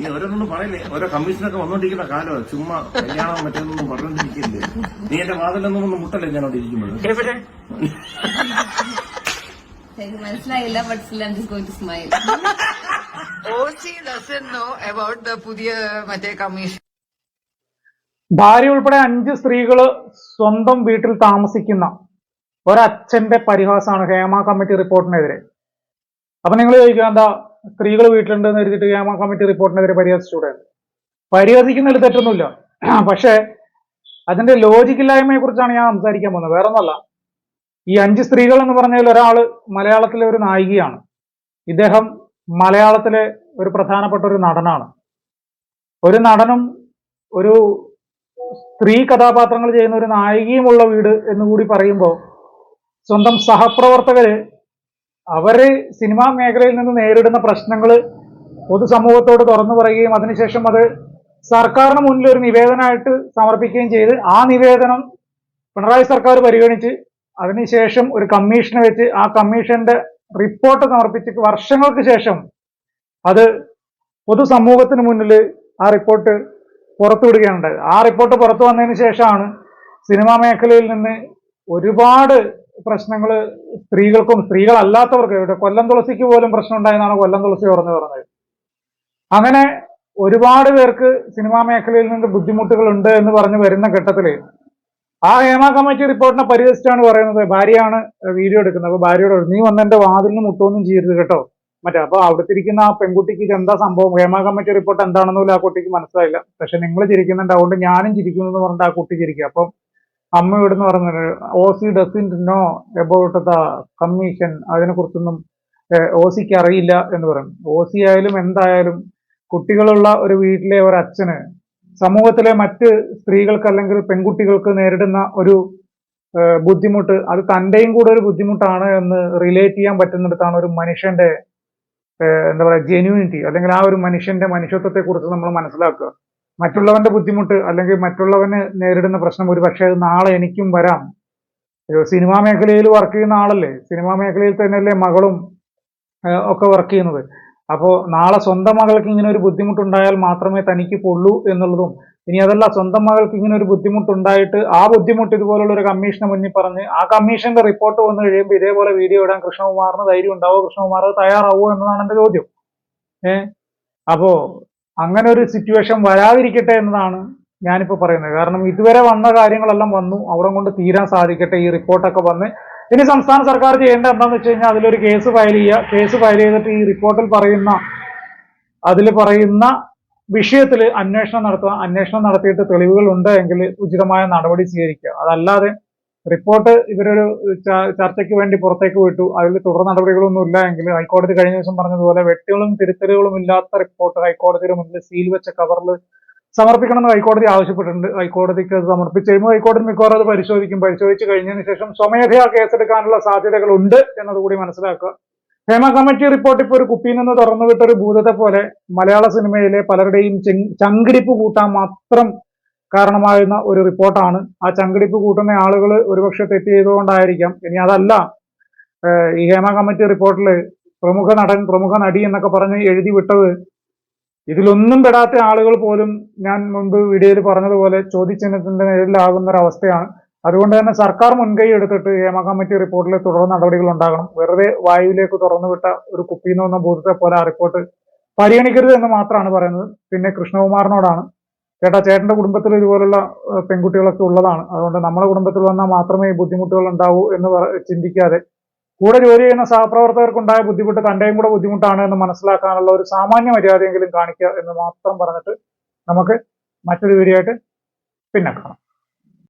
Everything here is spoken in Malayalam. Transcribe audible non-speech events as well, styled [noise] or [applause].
നീ ഓരോന്നൊന്നും പറയില്ലേ? ഓരോ കമ്മീഷനൊക്കെ വന്നോണ്ടിരിക്കുന്ന കാലമാണ് ചുമ്മാ കല്യാണം മറ്റൊന്നും പറഞ്ഞോണ്ടിരിക്കില്ലേ? നീ എന്റെ വാതിലൊന്നും ഒന്ന് മുട്ടല്ലേ ഞാൻ അവിടെ ഇരിക്കുമ്പോൾ എവിടെ? എനിക്ക് മനസ്സിലായില്ല but still I'm just going to smile OC doesn't know about the പുതിയ മറ്റേ കമ്മീഷൻ. ഭാര്യ ഉൾപ്പെടെ അഞ്ച് സ്ത്രീകൾ സ്വന്തം വീട്ടിൽ താമസിക്കുന്ന ഒരച്ഛന്റെ പരിഹാസമാണ് ഹേമ കമ്മിറ്റി റിപ്പോർട്ടിനെതിരെ. അപ്പൊ നിങ്ങൾ ചോദിക്കുക എന്താ സ്ത്രീകൾ വീട്ടിലുണ്ടെന്ന് എഴുതിയിട്ട് ഹേമ കമ്മിറ്റി റിപ്പോർട്ടിനെതിരെ പരിഹസിച്ചുകൂടെയാണ് പരിഹസിക്കുന്നതിൽ തെറ്റൊന്നുമില്ല. [clears throat] പക്ഷേ അതിന്റെ ലോജിക്കില്ലായ്മയെ കുറിച്ചാണ് ഞാൻ സംസാരിക്കാൻ പോകുന്നത്. വേറെ ഒന്നല്ല ഈ അഞ്ച് സ്ത്രീകൾ എന്ന് പറഞ്ഞതിൽ ഒരാൾ മലയാളത്തിലെ ഒരു നായികയാണ്. ഇദ്ദേഹം മലയാളത്തിലെ ഒരു പ്രധാനപ്പെട്ട ഒരു നടനാണ്. ഒരു നടനും ഒരു സ്ത്രീ കഥാപാത്രങ്ങൾ ചെയ്യുന്ന ഒരു നായികയുമുള്ള വീട് എന്ന് കൂടി പറയുമ്പോൾ സ്വന്തം സഹപ്രവർത്തകര് അവർ സിനിമാ മേഖലയിൽ നിന്ന് നേരിടുന്ന പ്രശ്നങ്ങൾ പൊതുസമൂഹത്തോട് തുറന്നു പറയുകയും അതിനുശേഷം അത് സർക്കാരിന് മുന്നിൽ ഒരു നിവേദനമായിട്ട് സമർപ്പിക്കുകയും ചെയ്ത് ആ നിവേദനം പിണറായി സർക്കാർ പരിഗണിച്ച് അതിനുശേഷം ഒരു കമ്മീഷനെ വെച്ച് ആ കമ്മീഷന്റെ റിപ്പോർട്ട് സമർപ്പിച്ച് വർഷങ്ങൾക്ക് ശേഷം അത് പൊതുസമൂഹത്തിന് മുന്നിൽ ആ റിപ്പോർട്ട് പുറത്തുവിടുകയാണ് ആ റിപ്പോർട്ട് പുറത്തു വന്നതിന് ശേഷമാണ് സിനിമാ മേഖലയിൽ നിന്ന് ഒരുപാട് പ്രശ്നങ്ങൾ സ്ത്രീകൾക്കും സ്ത്രീകളല്ലാത്തവർക്കും ഇവിടെ കൊല്ലം തുളസിക്ക് പോലും പ്രശ്നം ഉണ്ടായെന്നാണ് കൊല്ലം തുളസി പറഞ്ഞു പറഞ്ഞത്. അങ്ങനെ ഒരുപാട് പേർക്ക് സിനിമാ മേഖലയിൽ നിന്ന് ബുദ്ധിമുട്ടുകൾ ഉണ്ട് എന്ന് പറഞ്ഞു വരുന്ന ഘട്ടത്തിൽ ആ ഹേമ കമ്മിറ്റി റിപ്പോർട്ടിനെ പരിഹസിച്ചാണ് പറയുന്നത്. ഭാര്യയാണ് വീഡിയോ എടുക്കുന്നത്. അപ്പൊ ഭാര്യയോട് നീ വന്ന് എന്റെ വാതിലിന് മുട്ടൊന്നും ചെയ്യരുത് കേട്ടോ. മറ്റേ അപ്പൊ അവിടുത്തെ ഇരിക്കുന്ന ആ പെൺകുട്ടിക്ക് എന്താ സംഭവം? ഹേമ കമ്മിറ്റി റിപ്പോർട്ട് എന്താണെന്ന് പോലും ആ കുട്ടിക്ക് മനസ്സിലായില്ല. പക്ഷെ നിങ്ങൾ ചിരിക്കുന്നുണ്ട്. അതുകൊണ്ട് ഞാനും ചിരിക്കുന്നു എന്ന് പറഞ്ഞിട്ട് ആ കുട്ടി ചിരിക്കുക. അപ്പം അമ്മ ഇവിടുന്ന് പറഞ്ഞത് O C doesn't know about the commission അതിനെക്കുറിച്ചൊന്നും ഒ സിക്ക് അറിയില്ല എന്ന് പറയും ഒ സി ആയാലും എന്തായാലും കുട്ടികളുള്ള ഒരു വീട്ടിലെ ഒരു അച്ഛന് സമൂഹത്തിലെ മറ്റ് സ്ത്രീകൾക്ക് അല്ലെങ്കിൽ പെൺകുട്ടികൾക്ക് നേരിടുന്ന ഒരു ബുദ്ധിമുട്ട് അത് തന്റെയും കൂടെ ഒരു ബുദ്ധിമുട്ടാണ് എന്ന് റിലേറ്റ് ചെയ്യാൻ പറ്റുന്നിടത്താണ് ഒരു മനുഷ്യന്റെ എന്താ പറയുക ജെന്യൂനിറ്റി അല്ലെങ്കിൽ ആ ഒരു മനുഷ്യന്റെ മനുഷ്യത്വത്തെ കുറിച്ച് നമ്മൾ മനസ്സിലാക്കുക. മറ്റുള്ളവന്റെ ബുദ്ധിമുട്ട് അല്ലെങ്കിൽ മറ്റുള്ളവന് നേരിടുന്ന പ്രശ്നം ഒരു പക്ഷേ നാളെ എനിക്കും വരാം. സിനിമാ മേഖലയിൽ വർക്ക് ചെയ്യുന്ന ആളല്ലേ? സിനിമാ മേഖലയിൽ തന്നെയല്ലേ മകളും ഒക്കെ വർക്ക് ചെയ്യുന്നത്. അപ്പോൾ നാളെ സ്വന്തം മകൾക്ക് ഇങ്ങനെ ഒരു ബുദ്ധിമുട്ടുണ്ടായാൽ മാത്രമേ തനിക്ക് പൊള്ളൂ എന്നുള്ളതും ഇനി അതല്ല സ്വന്തം മകൾക്ക് ഇങ്ങനെ ഒരു ബുദ്ധിമുട്ടുണ്ടായിട്ട് ആ ബുദ്ധിമുട്ട് ഇതുപോലുള്ള ഒരു കമ്മീഷനെ മുന്നിൽ പറഞ്ഞ് ആ കമ്മീഷന്റെ റിപ്പോർട്ട് വന്നു കഴിയുമ്പോൾ ഇതേപോലെ വീഡിയോ ഇടാൻ കൃഷ്ണകുമാറിന് ധൈര്യം ഉണ്ടാവോ? കൃഷ്ണകുമാർ തയ്യാറാവോ എന്നതാണ് എന്റെ ചോദ്യം. ഏഹ് അപ്പോ അങ്ങനെ ഒരു സിറ്റുവേഷൻ വരാതിരിക്കട്ടെ എന്നതാണ് ഞാനിപ്പോൾ പറയുന്നത്. കാരണം ഇതുവരെ വന്ന കാര്യങ്ങളെല്ലാം വന്നു. അവിടെ കൊണ്ട് തീരാൻ സാധിക്കട്ടെ ഈ റിപ്പോർട്ടൊക്കെ വന്ന്. ഇനി സംസ്ഥാന സർക്കാർ ചെയ്യേണ്ട എന്താണെന്ന് വെച്ച് കഴിഞ്ഞാൽ അതിലൊരു കേസ് ഫയൽ ചെയ്യുക. കേസ് ഫയൽ ചെയ്തിട്ട് ഈ റിപ്പോർട്ടിൽ പറയുന്ന അതിൽ പറയുന്ന വിഷയത്തിൽ അന്വേഷണം നടത്തുക. അന്വേഷണം നടത്തിയിട്ട് തെളിവുകൾ ഉണ്ട് എങ്കിൽ ഉചിതമായ നടപടി സ്വീകരിക്കുക. അതല്ലാതെ റിപ്പോർട്ട് ഇവരൊരു ചർച്ചയ്ക്ക് വേണ്ടി പുറത്തേക്ക് വിട്ടു. അതിൽ തുടർ നടപടികളൊന്നും ഇല്ല എങ്കിൽ ഹൈക്കോടതി കഴിഞ്ഞ ദിവസം പറഞ്ഞതുപോലെ വെട്ടുകളും തിരുത്തലുകളും ഇല്ലാത്ത റിപ്പോർട്ട് ഹൈക്കോടതിയുടെ മുന്നിൽ സീൽ വെച്ച കവറിൽ സമർപ്പിക്കണമെന്ന് ഹൈക്കോടതി ആവശ്യപ്പെട്ടിട്ടുണ്ട്. ഹൈക്കോടതിക്ക് അത് സമർപ്പിച്ച് കഴിയുമ്പോൾ ഹൈക്കോടതി മിക്കവാറും അത് പരിശോധിക്കും. പരിശോധിച്ച് കഴിഞ്ഞതിന് ശേഷം സ്വമേധയാ കേസെടുക്കാനുള്ള സാധ്യതകളുണ്ട് എന്നതുകൂടി മനസ്സിലാക്കുക. ഹേമ കമ്മിറ്റി റിപ്പോർട്ട് ഇപ്പോൾ ഒരു കുപ്പിയിൽ നിന്ന് തുറന്നു വിട്ട ഒരു ഭൂതത്തെ പോലെ മലയാള സിനിമയിലെ പലരുടെയും ചെങ്- ചങ്കിടിപ്പ് കൂട്ടാൻ മാത്രം കാരണമാകുന്ന ഒരു റിപ്പോർട്ടാണ്. ആ ചങ്കടിപ്പ് കൂട്ടുന്ന ആളുകൾ ഒരുപക്ഷെ തെറ്റ് ചെയ്തുകൊണ്ടായിരിക്കാം. ഇനി അതല്ല ഈ ഹേമ കമ്മിറ്റി റിപ്പോർട്ടിൽ പ്രമുഖ നടൻ പ്രമുഖ നടി എന്നൊക്കെ പറഞ്ഞ് എഴുതി വിട്ടത്. ഇതിലൊന്നും പെടാത്ത ആളുകൾ പോലും ഞാൻ മുൻപ് വീഡിയോയിൽ പറഞ്ഞതുപോലെ ചോദ്യചിഹ്നത്തിന്റെ നേരിലാകുന്ന ഒരു അവസ്ഥയാണ് അതുകൊണ്ട് തന്നെ സർക്കാർ മുൻകൈ എടുത്തിട്ട് ഹേമ കമ്മിറ്റി റിപ്പോർട്ടിൽ തുടർ നടപടികൾ ഉണ്ടാകണം. വെറുതെ വായുവിലേക്ക് തുറന്നു വിട്ട ഒരു കുപ്പിയിൽ നിന്ന് വന്ന ഭൂതത്തെ പോലെ ആ റിപ്പോർട്ട് പരിഗണിക്കരുത് എന്ന് മാത്രമാണ് പറയുന്നത്. പിന്നെ കൃഷ്ണകുമാറിനോടാണ്. ചേട്ടാ ചേട്ടന്റെ കുടുംബത്തിൽ ഇതുപോലുള്ള പെൺകുട്ടികളൊക്കെ ഉള്ളതാണ്. അതുകൊണ്ട് നമ്മുടെ കുടുംബത്തിൽ വന്നാൽ മാത്രമേ ഈ ബുദ്ധിമുട്ടുകൾ ഉണ്ടാവൂ എന്ന് ചിന്തിക്കാതെ കൂടെ ജോലി ചെയ്യുന്ന സഹപ്രവർത്തകർക്കുണ്ടായ ബുദ്ധിമുട്ട് തന്റെയും കൂടെ ബുദ്ധിമുട്ടാണ് എന്ന് മനസ്സിലാക്കാനുള്ള ഒരു സാമാന്യ മര്യാദയെങ്കിലും കാണിക്കുക എന്ന് മാത്രം പറഞ്ഞിട്ട് നമുക്ക് മറ്റൊരു വീഡിയോ പിന്നെ കാണാം.